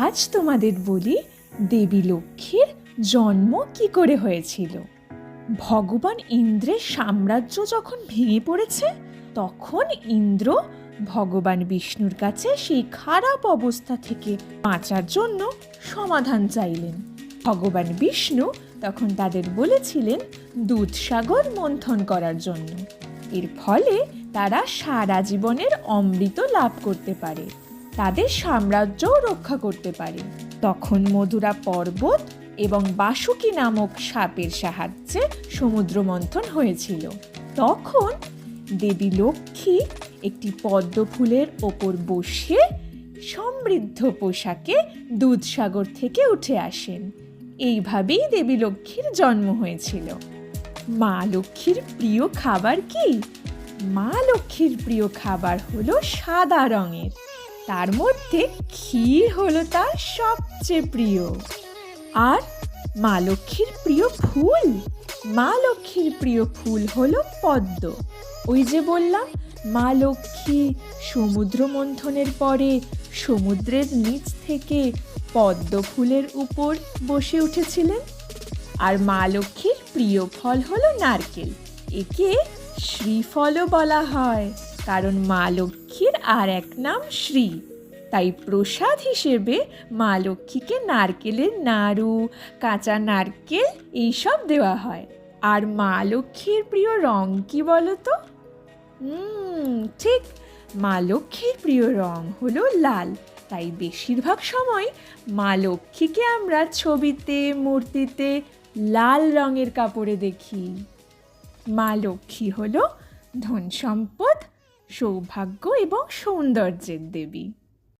আজ তোমাদের বলি দেবী লক্ষ্মীর জন্ম কি করে হয়েছিল। ভগবান ইন্দ্রের সাম্রাজ্য যখন ভেঙে পড়েছে, তখন ইন্দ্র ভগবান বিষ্ণুর কাছে সেই খারাপ অবস্থা থেকে বাঁচার জন্য সমাধান চাইলেন। ভগবান বিষ্ণু তখন তাদের বলেছিলেন দুধসাগর মন্থন করার জন্য। এর ফলে তারা সারা জীবনের অমৃত লাভ করতে পারে। তাদের সাম্রাজ্যও রক্ষা করতে পারে। তখন মধুরা পর্বত এবং বাসুকি নামক সাপের সাহায্যে সমুদ্র মন্থন হয়েছিল। তখন দেবী লক্ষ্মী একটি পদ্ম ফুলের ওপর বসে সমৃদ্ধ পোশাকে দুধসাগর থেকে উঠে আসেন। এইভাবেই দেবী লক্ষ্মীর জন্ম হয়েছিল। মা লক্ষ্মীর প্রিয় খাবার কি? মা লক্ষ্মীর প্রিয় খাবার হলো সাদা রঙের। তার মধ্যে ক্ষীর হলো তার সবচেয়ে প্রিয়। আর মা লক্ষ্মীর প্রিয় ফুল? মা লক্ষ্মীর প্রিয় ফুল হলো পদ্ম। ওই যে বললাম, মা লক্ষ্মী সমুদ্র মন্থনের পরে সমুদ্রের নিচ থেকে পদ্ম ফুলের উপর বসে উঠেছিলেন। আর মা লক্ষ্মীর প্রিয় ফল হলো নারকেল। একে শ্রীফলও বলা হয়, কারণ মা লক্ষ্মীর আর এক নাম শ্রী। তাই প্রসাদ হিসেবে মা লক্ষ্মীকে নারকেলের নাড়ু, কাঁচা নারকেল এইসব দেওয়া হয়। আর মা লক্ষ্মীর প্রিয় রং কি বলো তো ঠিক। মা লক্ষ্মীর প্রিয় রং হলো লাল। তাই বেশিরভাগ সময় মা লক্ষ্মীকে আমরা ছবিতে, মূর্তিতে লাল রঙের কাপড়ে দেখি। মা লক্ষ্মী হলো ধন সম্পদ সৌভাগ্য এবং সৌন্দর্যের দেবী।